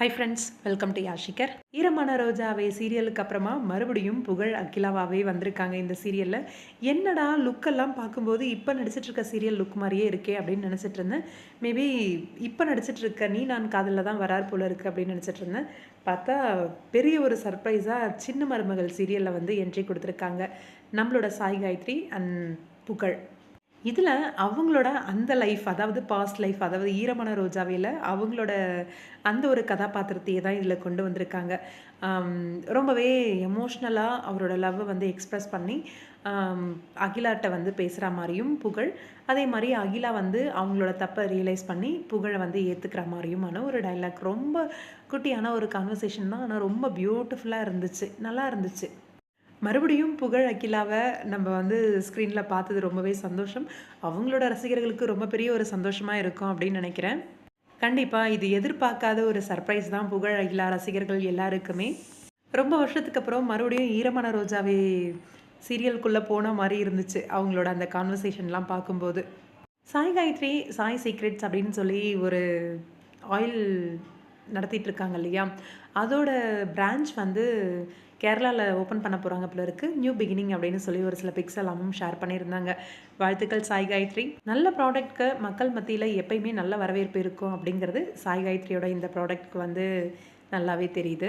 High friends welcome to யாஷிகர் ஈரமான ரோஜாவே சீரியலுக்கு அப்புறமா மறுபடியும் புகழ் அகிலாவாவே வந்திருக்காங்க இந்த சீரியலில் என்னடா லுக்கெல்லாம் பார்க்கும்போது இப்போ நடிச்சிட்டு இருக்க சீரியல் லுக் மாதிரியே இருக்கே அப்படின்னு நினச்சிட்டு இருந்தேன் மேபி இப்போ நடிச்சிட்ருக்க நீ நான் காதலில் தான் வரார் போல இருக்கு அப்படின்னு நினச்சிட்டு இருந்தேன் பார்த்தா பெரிய ஒரு சர்ப்ரைஸாக சின்ன மருமகள் சீரியலில் வந்து என்ட்ரி கொடுத்துருக்காங்க. நம்மளோட சாய் காயத்ரி அண்ட் புகழ். இதில் அவங்களோட அந்த லைஃப் அதாவது பாஸ்ட் லைஃப் அதாவது ஈரமான ரோஜாவையில் அவங்களோட அந்த ஒரு கதாபாத்திரத்தையே தான் இதில் கொண்டு வந்திருக்காங்க. ரொம்பவே எமோஷ்னலாக அவரோட லவ்வை வந்து எக்ஸ்ப்ரெஸ் பண்ணி அகிலாட்ட வந்து பேசுகிற மாதிரியும் புகழ். அதே மாதிரி அகிலா வந்து அவங்களோட தப்பை ரியலைஸ் பண்ணி புகழை வந்து ஏற்றுக்கிற மாதிரியுமான ஒரு டைலாக் ரொம்ப குட்டியான ஒரு கான்வர்சேஷன் தான் ஆனால் ரொம்ப பியூட்டிஃபுல்லாக இருந்துச்சு. நல்லா இருந்துச்சு. மறுபடியும் புகழ் அகிலாவை நம்ம வந்து ஸ்க்ரீனில் பார்த்தது ரொம்பவே சந்தோஷம். அவங்களோட ரசிகர்களுக்கு ரொம்ப பெரிய ஒரு சந்தோஷமாக இருக்கும் அப்படின்னு நினைக்கிறேன். கண்டிப்பாக இது எதிர்பார்க்காத ஒரு சர்ப்ரைஸ் தான் புகழ் அகிலா ரசிகர்கள் எல்லாருக்குமே. ரொம்ப வருஷத்துக்கு அப்புறம் மறுபடியும் ஈரமான ரோஜாவே சீரியலுக்குள்ளே போன மாதிரி இருந்துச்சு அவங்களோட அந்த கான்வர்சேஷன்லாம் பார்க்கும்போது. சாய் காயத்ரி சாய் சீக்ரெட்ஸ் அப்படின்னு சொல்லி ஒரு ஆயில் நடத்திட்டு இருக்காங்க இல்லையா அதோட பிரான்ச் வந்து கேரளாவில் ஓப்பன் பண்ண போகிறாங்க போல இருக்குது நியூ பிகினிங் அப்படின்னு சொல்லி ஒரு சில பிக்ஸ் எல்லாமும் ஷேர் பண்ணியிருந்தாங்க. வாழ்த்துக்கள் சாய் காயத்ரி. நல்ல ப்ராடக்ட்க்கு மக்கள் மத்தியில் எப்பயுமே நல்ல வரவேற்பு இருக்கும் அப்படிங்கிறது சாய் காயத்ரியோட இந்த ப்ராடக்ட்க்கு வந்து நல்லாவே தெரியுது.